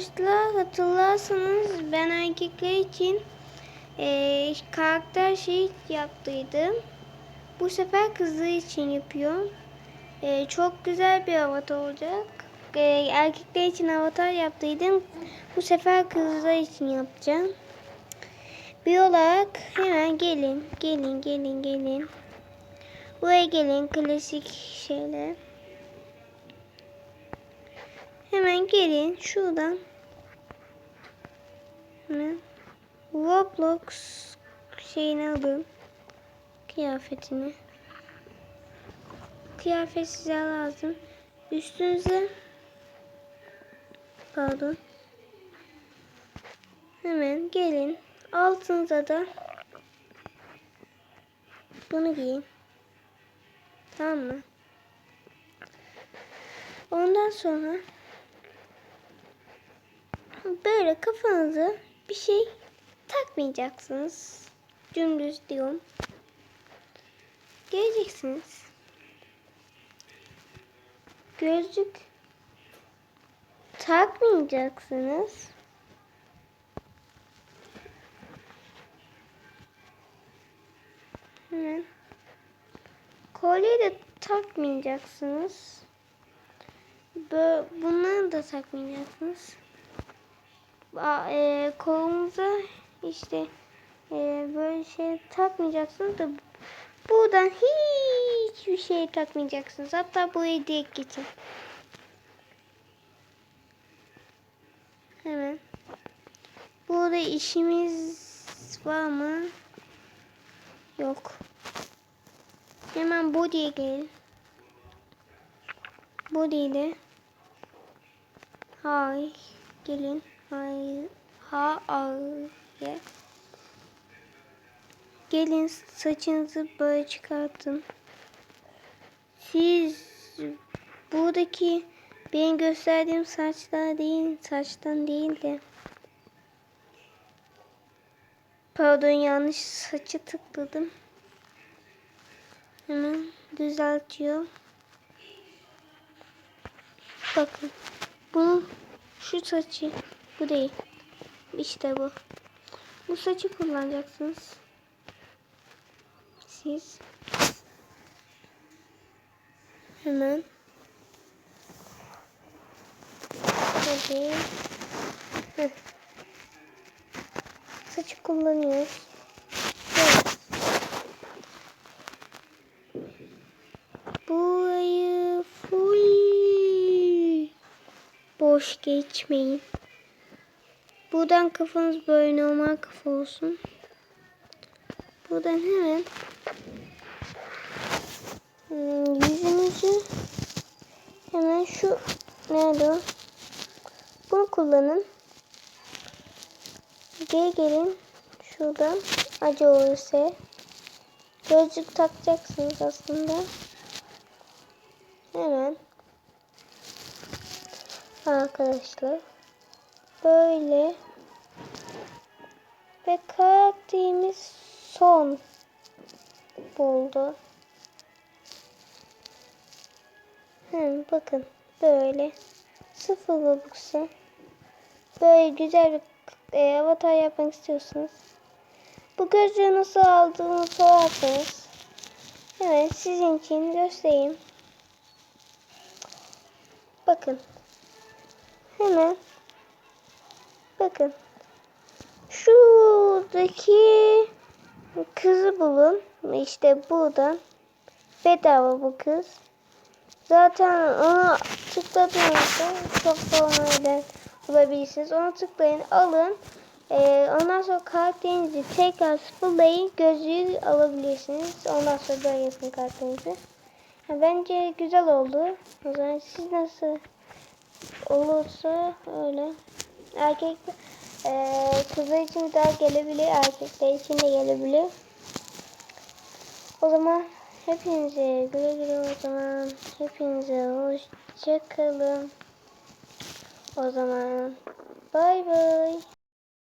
Arkadaşlar hatırlarsanız ben erkekler için eee, karakter şey yaptıydım. Bu sefer kızlar için yapıyorum. Eee, çok güzel bir avatar olacak. Eee, erkekler için avatar yaptıydım. Bu sefer kızlar için yapacağım. Bir olarak hemen gelin, gelin, gelin, gelin. Buraya gelin klasik şeyler. Gelin şuradan. Roblox şeyini alın. Kıyafetini. Kıyafet size lazım. Üstünüze pardon. Hemen gelin. Altınıza da bunu giyin. Tamam mı? Ondan sonra böyle kafanıza bir şey takmayacaksınız. Dümdüz diyorum. Geleceksiniz. Gözlük takmayacaksınız. Hemen. Kolye de takmayacaksınız. Bunları da takmayacaksınız. E, kolunuza işte e, böyle şey takmayacaksınız da buradan hiçbir şey takmayacaksınız. Hatta burayı direkt geçin. Hemen. Burada işimiz var mı? Yok. Hemen body'ye gelin. Body'de. Hay. Gelin. Ha. Ay. Gelin saçınızı böyle çıkartın. Siz buradaki benim gösterdiğim saçlar değil, saçtan değil de. Pardon yanlış saçı tıkladım. Hemen düzeltiyor. Bakın. Bunu şu saçı bu değil. İşte bu. Bu saçı kullanacaksınız. Siz hemen Hadi. Heh. Saçı kullanıyoruz. Evet. Burayı boş geçmeyin. Buradan kafanız böyle normal kafa olsun. Buradan hemen hmm, yüzünüzü hemen şu nerede o? Bunu kullanın. Geri gelin şuradan acı olursa gözlük takacaksınız aslında. Hemen arkadaşlar böyle ve karakterimiz son oldu. Hem bakın böyle sıfır Robux'a böyle güzel bir e, avatar yapmak istiyorsunuz. Bu gözlüğü nasıl aldığını sorarsanız evet sizin için göstereyim. Bakın. Hemen. Bakın. Şuradaki kızı bulun. İşte buradan. Bedava bu kız. Zaten onu tıkladığınızda çok zorlayla bulabilirsiniz. Onu tıklayın, alın. Ee, ondan sonra karakterinizi tekrar sıfırlayın, gözlüğü alabilirsiniz. Ondan sonra böyle yapın karakterinizi. Bence güzel oldu. O zaman siz nasıl olursa öyle. Erkek e, kızlar için daha gelebilir, erkekler için de gelebilir. O zaman hepinize güle güle o zaman. Hepinize hoşça kalın. O zaman bay bay.